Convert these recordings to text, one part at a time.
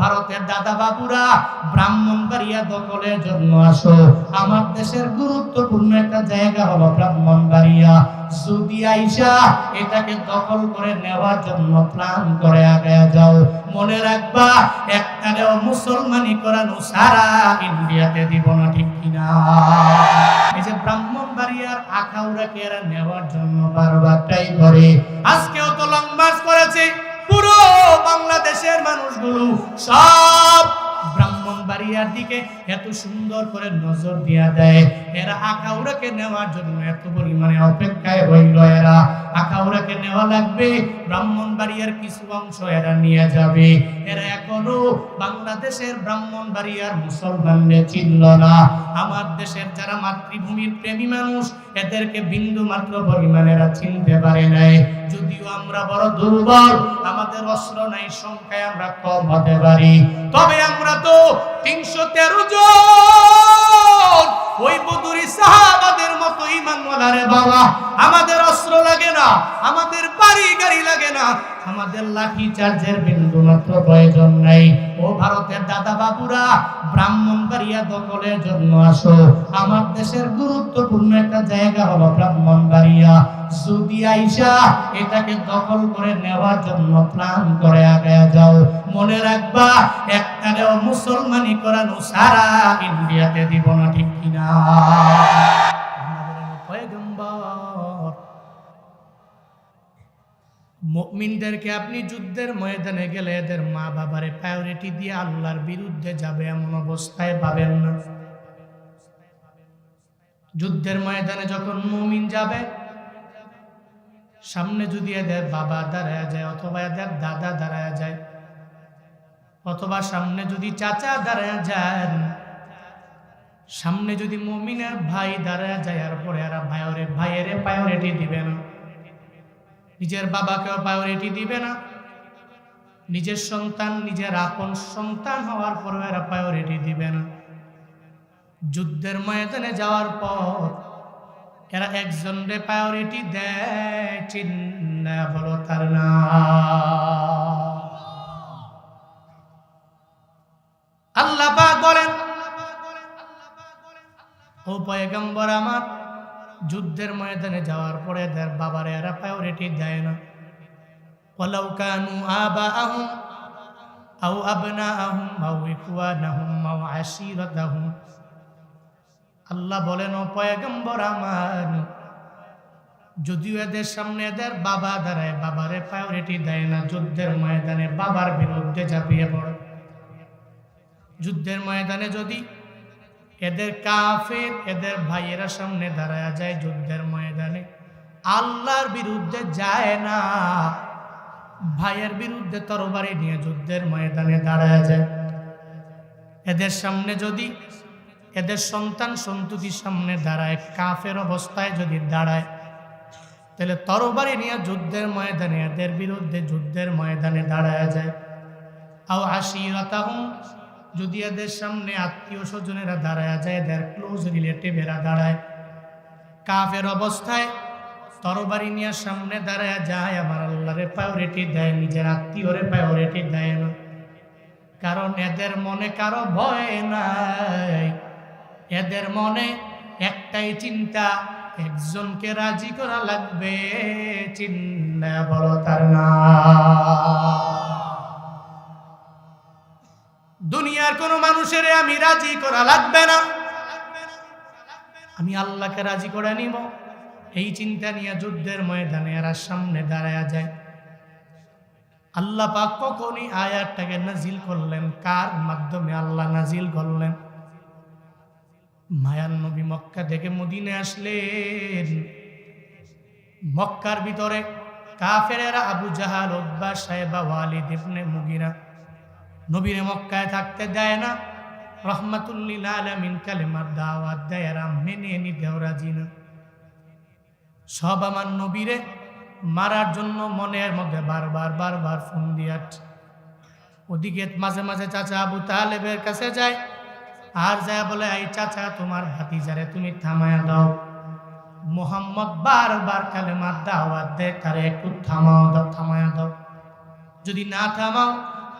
ভারতের দাদা বাবুরা ব্রাহ্মণবাড়িয়া দখলের জন্য আসো। আমার দেশের গুরুত্বপূর্ণ একটা জায়গা হলো ব্রাহ্মণবাড়িয়া। যদি আইসা এটাকে দখল করে নেওয়ার জন্য করে আগে যাও। মনে রাখবা মুসলমানি করানো সারা ইন্ডিয়াতে দিব না, ঠিক কিনা? এই যে এরা নেওয়ার জন্য করে। আজকেও তো লং মার্চ করেছে। পুরো বাংলাদেশের মানুষগুলো সব ব্রাহ্মণ ব্রাহ্মণবাড়িয়ার দিকে এত সুন্দর করে নজর দিয়া দেয়। এরা আখাউড়াকে নেওয়ার জন্য এত পরিমাণে অপেক্ষায় হইল এরা। আখাউড়াকে নেওয়া লাগবে। ব্রাহ্মণবাড়িয়ার কিছু অংশ এরা নিয়ে যাবে। এরা এখনও বাংলাদেশের ব্রাহ্মণবাড়িয়ার মুসলমানদের চিনল না। আমার দেশের যারা মাতৃভূমির প্রেমী মানুষ, এদেরকে বিন্দু মাত্র পরিমাণে এরা চিনতে পারে নাই। যদিও আমরা বড় দুর্বল, আমাদের অস্ত্র নাই, সংখ্যায় আমরা কম হতে পারি। তবে আমরা তো তিনশো তেরো জন ওই বদুরি সাহাবাদের মতো ইমানওয়ালা রে বাবা, আমাদের অস্ত্র লাগে না, আমাদের বাড়ি গাড়ি লাগে না আমাদের লাঠি চার্জের বিন্দু মাত্র প্রয়োজন নাই। ও ভারতের দাদা বাবুরা ব্রাহ্মণবাড়িয়া দখলের জন্য আসো। আমার দেশের গুরুত্বপূর্ণ একটা জায়গা হলো ব্রাহ্মণবাড়িয়া। যদি আইসা এটাকে দখল করে নেওয়ার জন্য প্ল্যান করে আগে যাও। মনে রাখবা, একটারেও মুসলমানি করানো সারা ইন্ডিয়াতে দিব না, ঠিক কিনা? মুমিনদেরকে আপনি যুদ্ধের ময়দানে গেলে এদের মা বাবারে প্রায়োরিটি দিয়ে আল্লাহর বিরুদ্ধে যাবে এমন অবস্থায় পাবেন না। যুদ্ধের ময়দানে যখন মমিন যাবে, সামনে যদি এদের বাবা দাঁড়ায় যায় অথবা এদের দাদা দাঁড়ায় যায়, অথবা সামনে যদি চাচা দাঁড়ায় যান, সামনে যদি মমিনের ভাই দাঁড়ায় যায় আর পরে এরা ভাইরে ভাইয়েরে প্রায়োরিটি দিবে না। নিজের বাবাকেও প্রায়োরিটি দিবে না। নিজের সন্তান, নিজের আপন সন্তান হওয়ার পরেও এরা প্রায়োরিটি দিবে না। যুদ্ধের ময়দানে যাওয়ার পর এরা একজনরে প্রায়োরিটি দেয় চিন্না বলো তার না। আল্লাহ বলেন, ও পয়গম্বর আমার যুদ্ধের ময়দানে যাওয়ার পরে এদের বাবার এরা প্রায়োরিটি দেয় না। ওয়ালাউ কানু আবাআহুম আও আবনাআহুম আও ইখওয়ানাহুম আও আশীরাতাহুম। আল্লাহ বলেন পয়গম্বর আমার, যদিও এদের সামনে এদের বাবা দাঁড়ায়, বাবারে প্রায়োরিটি দেয় না। যুদ্ধের ময়দানে বাবার বিরুদ্ধে ঝাঁপিয়ে পড়ে। যুদ্ধের ময়দানে যদি এদের কাফের, এদের ভাইয়েরা সামনে দাঁড়ায় যায় যুদ্ধের ময়দানে। আল্লাহর বিরুদ্ধে যায় না। ভাইয়ের বিরুদ্ধে তরবারি নিয়ে যুদ্ধের ময়দানে দাঁড়ায় যায়। এদের সামনে যদি, এদের সন্তান সন্ততির সামনে দাঁড়ায়, কাফের অবস্থায় যদি দাঁড়ায়, তাহলে তরবারি নিয়ে যুদ্ধের ময়দানে, এদের বিরুদ্ধে যুদ্ধের ময়দানে দাঁড়ায় যায়। আও আশিরাতাহুম যদি এদের সামনে আত্মীয় স্বজনেরা দাঁড়ায় যায়, এদের ক্লোজ রিলেটিভেরা দাঁড়ায়। কাফের অবস্থায় তরবারি নিয়ে সামনে দাঁড়ায় যায় আমার আল্লাহরে প্রায়োরিটি দেয়, নিজের আত্মীয়রে প্রায়োরিটি দেয় না। কারণ এদের মনে কারও ভয় নাই। এদের মনে একটাই চিন্তা, একজনকে রাজি করা লাগবে, চিন্তা বড় তার না। দুনিয়ার কোনো মানুষের আমি রাজি করা লাগবে না। আমি আল্লাহকে রাজি করে নিব। এই চিন্তা নিয়ে যুদ্ধের ময়দানে এরা সামনে দাঁড়ায় যায়। আল্লাহ পাক কখনই আয়াতটাকে নাজিল করলেন, কার মাধ্যমে আল্লাহ নাজিল করলেন? মায়ান নবী মক্কা থেকে মদিনে আসলেন। মক্কার ভিতরে কাফেরেরা আবু জাহাল উদ্বা সাহেবা ওয়ালিদ ইবনে মুগিরা নবীরে মক্কায় থাকতে দেয় না। রহমাতুল্লিল আলমিন কালেমার দাওয়াত দেয় এরা মেনে নিতেও রাজি না সব আমার নবীরে মারার জন্য মনের মধ্যে বারবার বারবার ফোন দিয়াচ্ছে ওদিকে মাঝে মাঝে চাচা আবু তালেবের কাছে যায়, আর যায় বলে, এই চাচা, তোমার ভাতিজারে তুমি থামায়া দাও। মোহাম্মদ বারবার কালেমার দাওয়াত দেয়, তারে একটু থামাও দাও, থামায়া দাও। যদি না থামাও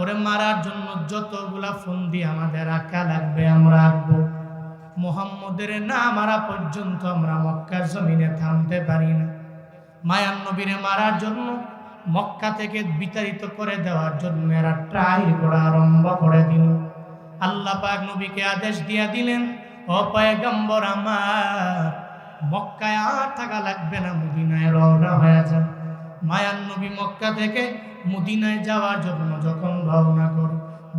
ওরে মারার জন্য যতগুলা ফন্দি আমাদের আঁকা লাগবে, আমরা রাখব। মোহাম্মদের না মারা পর্যন্ত আমরা মক্কার জমিনে থামতে পারি না। মায়ান নবীরে মারার জন্য মক্কা থেকে বিতাড়িত করে দেওয়ার জন্য এরা ট্রাই করা আরম্ভ করে দিল। আল্লাহ পাক নবীকে আদেশ দিয়া দিলেন, ও পয়গম্বর আমার, মক্কায় আর থাকা লাগবে না, মদিনায় রওনা হয়ে যান মায়ান নবী মক্কা থেকে মদিনায় যাওয়ার জন্য যখন ভাবনা করে,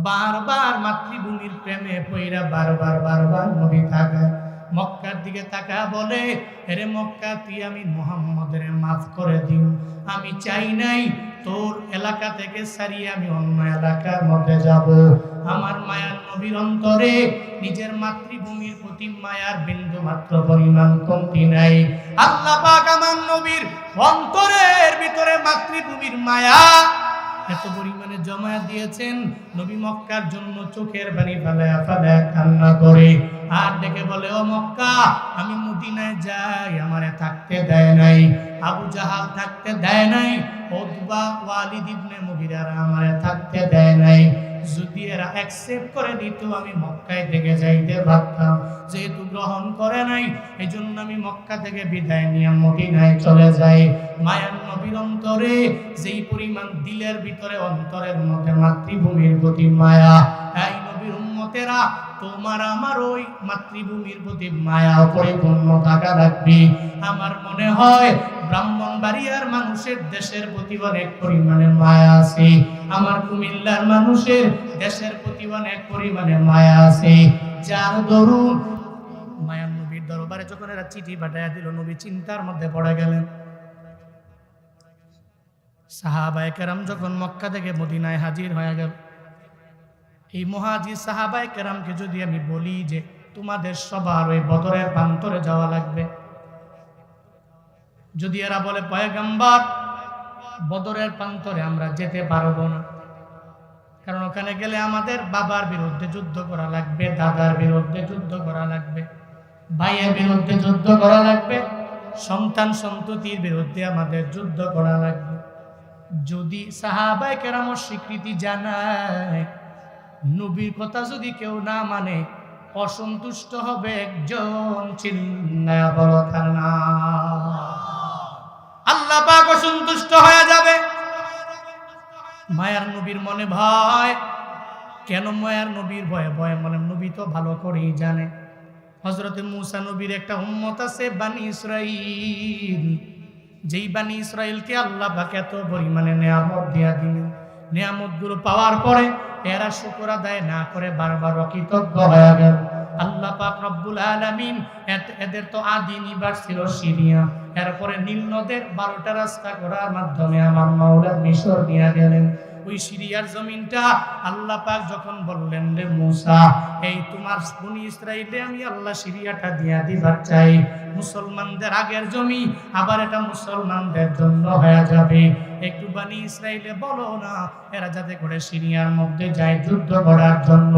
বারবার মাতৃভূমির প্রেমে পইরা বারবার বারবার নবী তাকায় মক্কার দিকে তাকা বলে, এরে মক্কা, তুই আমি মোহাম্মদের মাফ করে দিও আমি চাই নাই তোর এলাকা থেকে সারিয়ে আমি অন্য এলাকার মধ্যে যাব। আমার মায়ার নবীর অন্তরে নিজের মাতৃভূমির প্রতি মায়ার বিন্দু মাত্র পরিমাণ কমতি নাই। আল্লাহ পাক আমার নবীর অন্তরের ভিতরে মাতৃভূমির মায়া এত পরিমাণে জমা দিয়েছেন। নবী মক্কার জন্য চোখের বাড়ি ফেলায়া ফেলায়া কান্না করে। আর ডেকে বলে, ও মক্কা, আমি মদিনায় যাই, আমারে থাকতে দেয় নাই। আবু জাহাল থাকতে দেয় নাই ওদবা ওয়ালিদ ইবনে মুগিরারা আমারে থাকতে দেয় নাই। যদি এরা অ্যাকসেপ্ট করে নিত, আমি মক্কায় থেকে যাইতে পারতাম। যেহেতু গ্রহণ করে নাই এই জন্য আমি মক্কা থেকে বিদায় নিয়ে মদিনায় চলে যাই। মায়ার নবীর অন্তরে যেই পরিমাণ দিলের ভিতরে অন্তরের মধ্যে মাতৃভূমির প্রতি মায়া, এই নবীর উম্মতেরা তোমার আমার ওই মাতৃভূমির প্রতি মায়া পরিপূর্ণ থাকা রাখবি। আমার মনে হয় ব্রাহ্মণবাড়িয়ার মানুষের দেশের প্রতি অনেক পরিমাণে মায়া আছে। আমার কুমিল্লার মানুষের দেশের প্রতি অনেক পরিমাণে মায়া আছে। যার দরুন মায়ার নবীর দরবারে যখন এরা চিঠি পাঠাইয়া দিল, নবী চিন্তার মধ্যে পড়ে গেলেন। সাহাবায়ে কেরাম যখন মক্কা থেকে মদিনায় হাজির হয়ে গেল এই মহাজি সাহাবায়ে কেরামকে যদি আমি বলি যে তোমাদের সবার ওই বদরের প্রান্তরে যাওয়া লাগবে, যদি এরা বলে পয়গাম্বার, বদরের প্রান্তরে আমরা যেতে পারব না। কারণ ওখানে গেলে আমাদের বাবার বিরুদ্ধে যুদ্ধ করা লাগবে, দাদার বিরুদ্ধে যুদ্ধ করা লাগবে, ভাইয়ের বিরুদ্ধে যুদ্ধ করা লাগবে, সন্তান সন্ততির বিরুদ্ধে আমাদের যুদ্ধ করা লাগবে। যদি সাহাবাই কেরাম স্বীকৃতি জানায় নবীর কথা যদি কেউ না মানে অসন্তুষ্ট হবে একজন আল্লাহ পাক অসন্তুষ্ট হয়ে যাবে। মায়ার নবীর মনে ভয়। কেন মায়ার নবীর ভয়ে? ভয়ে মনে নবী তো ভালো করেই জানে। হজরতে মুসা নবীর একটা উম্মত আছে বানি ইসরাইল যেই বানি ইসরাইলকে আল্লাহ পাক এত পরিমাণে নেয়ামত দিয়া দিলেন। নেয়ামতগুলো পাওয়ার পরে এরা শুকর আদায় না করে বারবার অকৃতজ্ঞ হয়ে গেল। আল্লাহ পাক রব্বুল আলামিন এদের তো আদি নিবাস ছিল সিরিয়া। এরপরে নীল নদের বারোটা রাস্তা করার মাধ্যমে আমার মাওলা মিশর নিয়ে গেলেন। ওই সিরিয়ার জমিনটা আল্লাহ পাক যখন বললেন, রে মুসা, এই তোমার বনি ইসরাইলে আমি আল্লাহ সিরিয়াটা দিয়া দিবার চাই। মুসলমানদের আগের জমি আবার এটা মুসলমানদের জন্য হয়ে যাবে। একটু বানি ইসরাইলে বলো না, এরা যাতে করে সিরিয়ার মধ্যে যায় যুদ্ধ করার জন্য।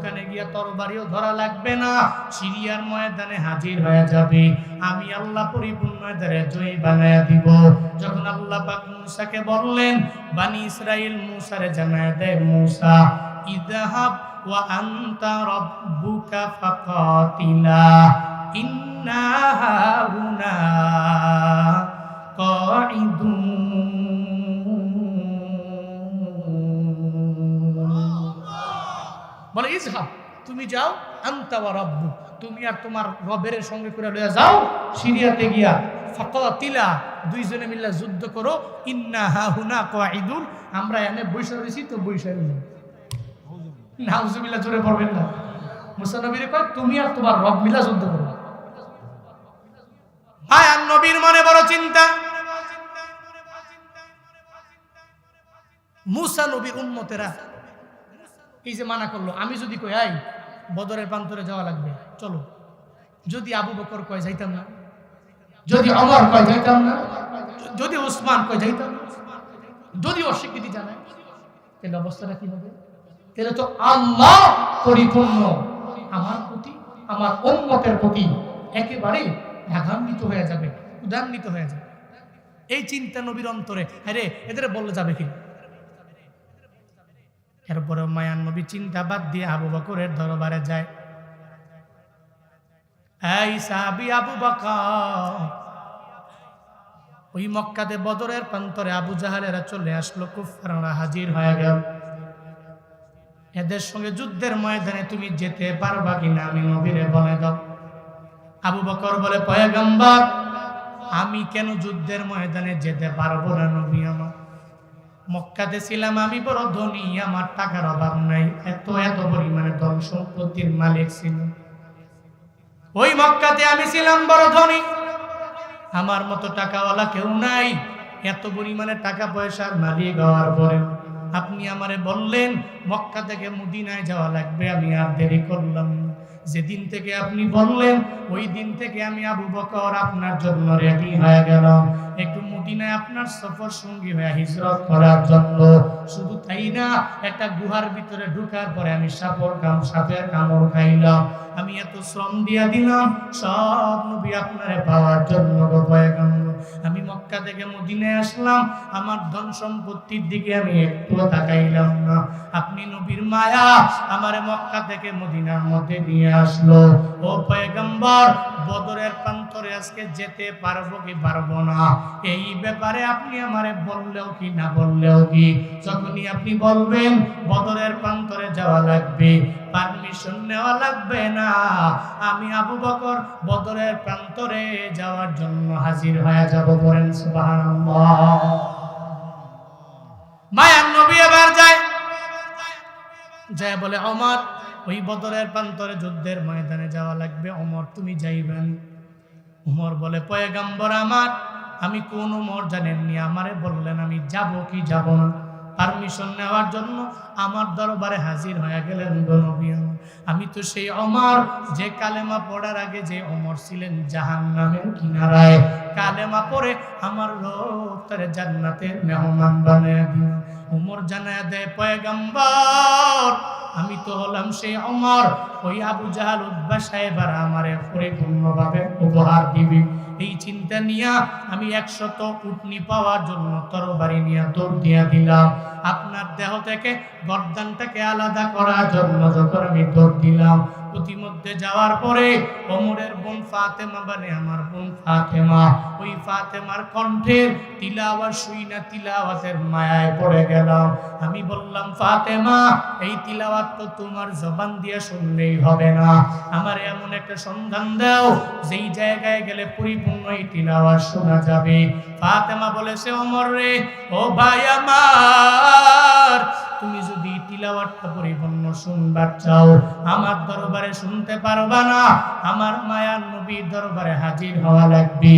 ওখানে গিয়ে তরবারিও ধরা লাগবে না, সিরিয়ার ময়দানে হাজির হয়ে যাবে। আমি আল্লাহ পরিপূর্ণ ময়দানে জয়ী বানায়া দিব। যখন আল্লাহ পাক মুসাকে বললেন, বানি ইসরাইল মুসারে জানায় দেয় মুসা, ইদহাব ওয়া আনতা রাব্বুকা ফাকাতিলা, ইন্না হাহুনা কাঈদুন। বলে, ইজহাব, তুমি যাও, আন্তা ওয়া রব্বু। তুমি আর তোমার রবের সঙ্গে করে লইয়া যাও, সিরিয়াতে গিয়া। ফাকাতিলা, দুইজনে মিল্লা যুদ্ধ করো, ইন্না হাহুনা কাঈদুন। আমরা এনে বৈশা রইছি, তো বৈশা রইছি নাউজুবিল্লাহ, জোরে পড়বেন না। মুসা নবীরে কয়, তুমি আর তোমার রব মিলা যুদ্ধ করো। মায়ান নবীর মনে বড় চিন্তা। মুসা নবীর উন্মতেরা এই যে মানা করল আমি যদি কই আই বদরের প্রান্তরে যাওয়া লাগবে চলো। যদি আবু বকর কয় যাইতাম না। যদি অমর কয় যাইতাম না। যদি ওসমান কয় যাইতাম যদি অস্বীকৃতি জানায় তাহলে অবস্থাটা কি হবে? তাহলে তো আল্লাহ পরিপূর্ণ। আমার প্রতি আমার উম্মতের প্রতি একেবারে রাগান্বিত হয়ে যাবে উদান্বিত হয়ে যাবে। এই চিন্তা নবীর অন্তরে হ্যাঁ রে এদের বললে যাবে কি? এরপরে মায়ান নবী চিন্তা বাদ দিয়ে আবু বকরের দরবারে যায়। ওই মক্কাতে বদরের প্রান্তরে আবু জাহালেরা চলে আসলো কুফাররা হাজির হয়ে গেল। এদের সঙ্গে যুদ্ধের ময়দানে তুমি যেতে পারবা কিনা আমি নবীরে বলে দাও। আবু বকর বলে, পয়গম্বর, আমি কেন যুদ্ধের ময়দানে যেতে পারব না নবী আমার? মক্কাতে ছিলাম আমি, বড় ধনী, আমার টাকার অভাব নাই। এত এত পরিমাণে ধন সম্পত্তির মালিক ছিল। ওই মক্কাতে আমি ছিলাম, বড় ধনী। আমার মতো টাকাওয়ালা কেউ নাই। এত পরিমাণে টাকা পয়সার মালিক হওয়ার পরেও আপনি আমারে বললেন, মক্কা থেকে মদিনায় যাওয়া লাগবে, আমি আর দেরি করলাম না। যেদিন থেকে আপনি বললেন, ওই দিন থেকে আমি আবু বকর আপনার জন্য রেডি হয়ে গেলাম। একটু মদিনায় আপনার সফর সঙ্গী হয়ে হিজরত করার জন্য। শুধু তাই না, একটা গুহার ভিতরে ঢুকার পরে আমি সাপর কাম, সাপের কামড় খাইলাম। আমি এত শ্রম দিয়া দিলাম, সব নবী আপনারে পাওয়ার জন্য গো পয়গম্বর। আমি মক্কা থেকে মদিনায় আসলাম, আমার ধন সম্পত্তির দিকে আমি একটু তাকাইলাম না। আপনি নবীর মায়া আমার মক্কা থেকে মদিনার মধ্যে নিয়ে আসলো। ও পয়গম্বর, বদরের প্রান্তরে আজকে যেতে পারব কি পারব না? এই ব্যাপারে আপনি আমারে বললেও কি, না বললেও কি? যখনই আপনি বলবেন, বদরের প্রান্তরে যাওয়া লাগবে পারমিশন নেওয়া লাগবে না। আমি আবু বকর বদরের প্রান্তরে যাওয়ার জন্য হাজির হয়ে যাব বলেন, সুবহানাল্লাহ। মায়ার নবী এবার যায়। যায় বলে অমর ওই বদরের প্রান্তরে যুদ্ধের ময়দানে যাওয়া লাগবে। অমর তুমি যাইবেন? উমর বলে, পয়গাম্বর আমার, আমি কোন উমর জানেননি। আমারে বললেন, আমি যাব কি যাব না? পারমিশন নেওয়ার জন্য আমার দরবারে হাজির হয়ে গেলেন গো আমি তো সেই অমর, যে কালেমা পড়ার আগে যে অমর ছিলেন জাহান নামের কিনারায়। কালেমা পড়ে আমার লোক তার জান্নাতের মেহমান বানায় দিন উমর জানায় দেয় পয়গাম্বর আমি তো হলাম সেই অমর। ওই আবু জাহাল উদ্বা সাহেবার আমারে পরিপূর্ণভাবে উপহার দিবে। এই চিন্তা নিয়া আমি একশত উটনি পাওয়ার জন্য তরবারি নিয়ে দৌড় দিয়া দিলাম। আপনার দেহ থেকে গর্দানটাকে আলাদা করার জন্য যখন আমি দৌড় দিলাম প্রতিমধ্যে যাওয়ার পরে ওমরের বোন ফাতেমা মানে আমার বোন ফাতেমা। ওই ফাতেমার কণ্ঠের তিলাওয়াত শুই না তিলাওয়াতের মায়ায় পড়ে গেলাম। আমি বললাম, ফাতেমা, এই তিলাওয়াত তো তোমার জবান দিয়ে শুনলেই হবে না। আমার এমন একটা সন্ধান দাও, যেই জায়গায় গেলে পরিপূর্ণ এই তিলাওয়াত শোনা যাবে। ফাতেমা বলেছে, ওমর রে, ও ভাই আমার তুমি যদি তিলাওয়াতটা পরিপূর্ণ শুনবার চাও, আমার দরবারে শুনতে পারবা না। আমার মায়ার নবীর দরবারে হাজির হওয়া লাগবে।